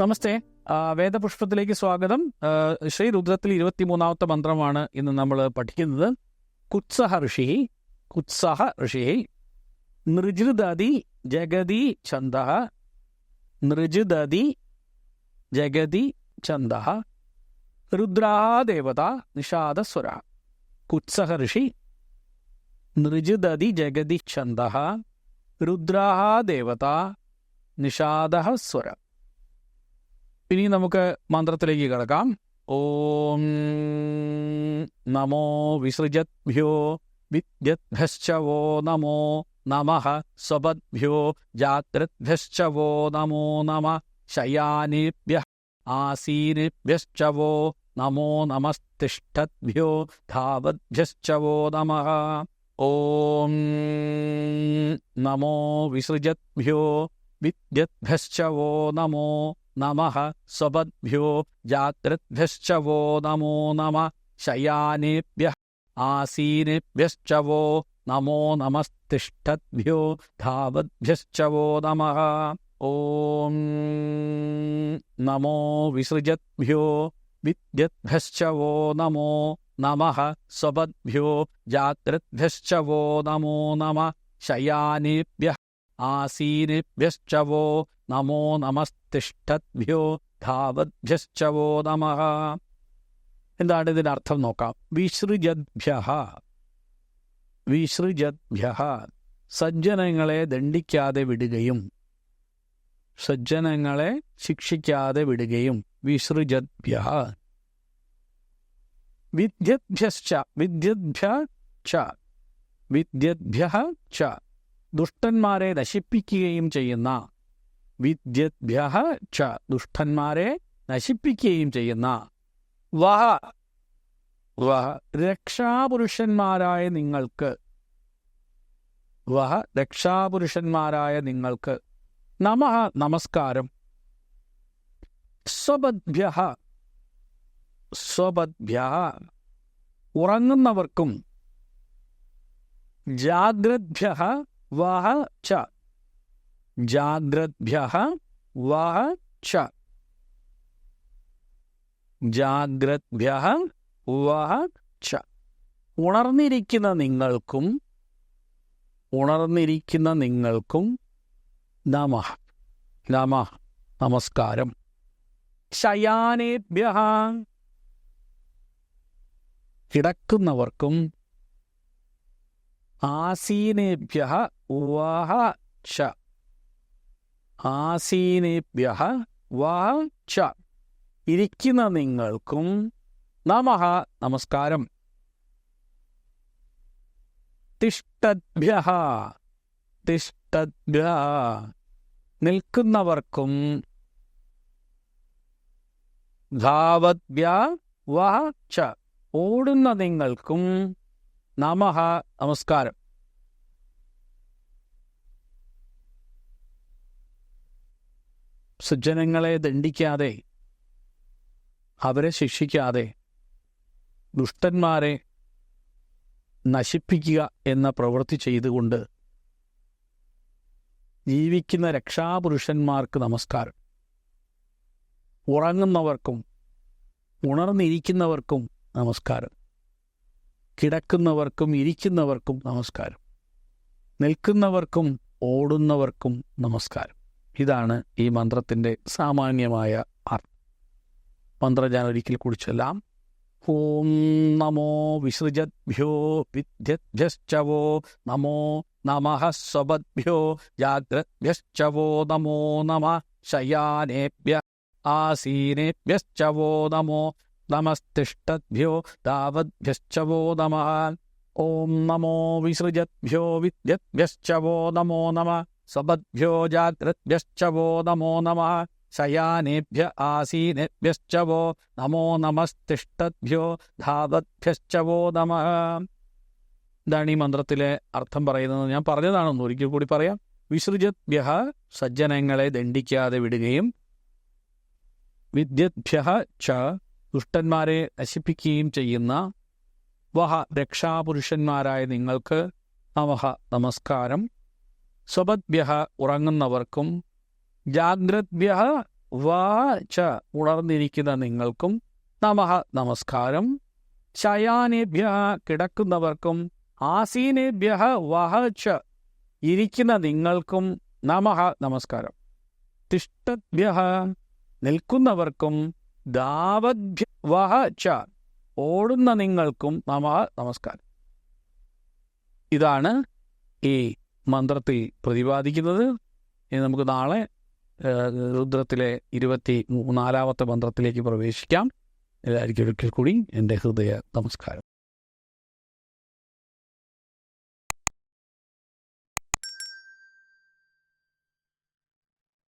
നമസ്തേ. വേദപുഷ്പത്തിലേക്ക് സ്വാഗതം. ശ്രീ രുദ്രത്തിൽ ഇരുപത്തിമൂന്നാമത്തെ മന്ത്രമാണ് ഇന്ന് നമ്മൾ പഠിക്കുന്നത്. കുത്സഹ ഋഷി കുത്സഹ ഋഷി നൃജൃദതി ജഗതി ഛന്ദ നൃജൃദതി ജഗതി ഛന്ദ രുദ്രാദേവത നിഷാദസ്വര കുത്സഹ ഋഷി നൃജൃദതി ജഗതി ഛന്ദ രുദ്രാദേവത നിഷാദ സ്വര ഇനി നമുക്ക് മന്ത്രത്തിലേക്ക് കിടക്കാം. ഓം നമോ വിസൃജദ്ഭ്യോ വിദ്യദ്ഭ്യശ്ച നമോ നമ സ്വപദ്ഭ്യോ ജാഗ്രദ്ഭ്യശ്ച നമോ നമ ശയാനേഭ്യ ആസീനേഭ്യശ്ച നമോ നമസ്തിഷ്ഠദ്ഭ്യോ ധാവദ്ഭ്യശ്ച നമ. ഓം നമോ വിസൃജദ്ഭ്യോ വിദ്യദ്ഭ്യശ്ച നമോ നമഃ സ്വപദ്ഭ്യോ ജാഗ്രദ്ഭ്യശ്ച വോ നമോ നമ ശയാനേഭ്യ ആസീനേഭ്യശ്ച വോ നമോ നമസ്തിഷ്ഠദ്ഭ്യോ ധാവദ്ഭ്യശ്ച വോ നമഃ ഓം നമോ വിസൃജദ്ഭ്യോ വിദ്യദ്ഭ്യശ്ച വോ നമോ നമഃ സ്വപദ്ഭ്യോ ജാഗ്രദ്ഭ്യശ്ച വോ നമോ നമ ശയാനേഭ്യ ആസീനേഭ്യശ്ച വോ നമോ നമസ്തിഷ്ഠദ്ഭ്യോ ധാവദ്ഭ്യശ്ചവോ നമ എന്താണ് ഇതിന്റെ അർത്ഥം നോക്കാം? വിസൃജദ്ഭ്യ വിസൃജദ്ഭ്യ സജ്ജനങ്ങളെ ദണ്ഡിക്കാതെ വിടുകയും സജ്ജനങ്ങളെ ശിക്ഷിക്കാതെ വിടുകയും വിസൃജദ്ഭ്യ വിദ്യഭ്യശ്ച വിദ്യഭ്യ ച വിദ്യഭ്യ ച। ദുഷ്ടന്മാരെ നശിപ്പിക്കുകയും ചെയ്യുന്ന വിദ്യദ്ഭ്യ ച ദുഷ്ടന്മാരെ നശിപ്പിക്കുകയും ചെയ്യുന്ന വഹ വഹ രക്ഷാപുരുഷന്മാരായ നിങ്ങൾക്ക് വഹ രക്ഷാപുരുഷന്മാരായ നിങ്ങൾക്ക് നമ നമസ്കാരം. സ്വബദ്ഭ്യ സ്വബദ്ഭ്യ ഉറങ്ങുന്നവർക്കും ജാഗ്രദ്ഭ്യ വഹ ച ഉണർന്നിരിക്കുന്ന നിങ്ങൾക്കും ഉണർന്നിരിക്കുന്ന നിങ്ങൾക്കും നമ. നമ. നമസ്കാരം. ശയാനേഭ്യ കിടക്കുന്നവർക്കും ആസീനേഭ്യ ഉവാഹ ച. ആസീനേഭ്യ വാച്ച ഇരിക്കുന്ന നിങ്ങൾക്കും നമഹ നമസ്കാരം. തിഷ്ടദ്ഭ്യ തിഷ്ടദ്ഭ്യ. നിൽക്കുന്നവർക്കും ധാവദ്ഭ്യ വാച്ച ഓടുന്ന നിങ്ങൾക്കും നമഹ നമസ്കാരം. സജ്ജനങ്ങളെ ദണ്ഡിക്കാതെ അവരെ ശിക്ഷിക്കാതെ ദുഷ്ടന്മാരെ നശിപ്പിക്കുക എന്ന പ്രവൃത്തി ചെയ്തുകൊണ്ട് ജീവിക്കുന്ന രക്ഷാപുരുഷന്മാർക്ക് നമസ്കാരം. ഉറങ്ങുന്നവർക്കും ഉണർന്നിരിക്കുന്നവർക്കും നമസ്കാരം. കിടക്കുന്നവർക്കും ഇരിക്കുന്നവർക്കും നമസ്കാരം. നിൽക്കുന്നവർക്കും ഓടുന്നവർക്കും നമസ്കാരം. ഇതാണ് ഈ മന്ത്രത്തിന്റെ സാമാന്യമായ അർത്ഥം. മന്ത്രം ഞാൻ ഒരിക്കൽ കുറിച്ചെല്ലാം ഓം നമോ വിസൃജദ്ഭ്യോ വിദ്യഭ്യശ്ചവോ നമോ നമഃ സ്വപദ്ഭ്യോ ജാഗ്രദ്ഭ്യശ്ചവോ നമോ നമ ശയാനേഭ്യ ആസീനേഭ്യശ്ചവോ നമോ നമസ്തിഷ്ടദ്ഭ്യോ ദാവദ്ഭ്യശ്ചവോ നമ. ഓം നമോ വിസൃജദ്ഭ്യോ വിദ്യഭ്യശ്ചവോ നമോ നമ. സ്വപദ്ഭ്യോ ജാഗ്രദ്ഭ്യശ്ച വോ നമോ നമ. ശയാനേഭ്യ ആസീനേഭ്യശ്ച വോ നമോ നമസ്തിഷ്ടദ്ഭ്യോ ധാവദ്ഭ്യശ്ച വോ നമ. ഇതാണ് ഈ മന്ത്രത്തിലെ അർത്ഥം പറയുന്നത്. ഞാൻ പറഞ്ഞതാണെന്ന് ഒരിക്കൽ കൂടി പറയാം. വിസൃജദ്ഭ്യ സജ്ജനങ്ങളെ ദണ്ഡിക്കാതെ വിടുകയും വിദ്യദ്ഭ്യ ച ദുഷ്ടന്മാരെ നശിപ്പിക്കുകയും ചെയ്യുന്ന വഹ രക്ഷാപുരുഷന്മാരായ നിങ്ങൾക്ക് നമഹ നമസ്കാരം. സ്വപദ്ഭ്യ ഉറങ്ങുന്നവർക്കും ജാഗ്രദ്ഭ്യ വാ ച ഉണർന്നിരിക്കുന്ന നിങ്ങൾക്കും നമഹ നമസ്കാരം. ശയാനേഭ്യ കിടക്കുന്നവർക്കും ആസീനേഭ്യ വഹ ച ഇരിക്കുന്ന നിങ്ങൾക്കും നമഹ നമസ്കാരം. തിഷ്ടഭ്യ നിൽക്കുന്നവർക്കും ദാവദ്ഭ്യ വഹ ച ഓടുന്ന നിങ്ങൾക്കും നമ നമസ്കാരം. ഇതാണ് ഈ മന്ത്രത്തിൽ പ്രതിപാദിക്കുന്നത്. ഇനി നമുക്ക് നാളെ രുദ്രത്തിലെ ഇരുപത്തി നാലാമത്തെ മന്ത്രത്തിലേക്ക് പ്രവേശിക്കാം. എല്ലാവർക്കും ഒരിക്കൽ കൂടി എന്റെ ഹൃദയ നമസ്കാരം.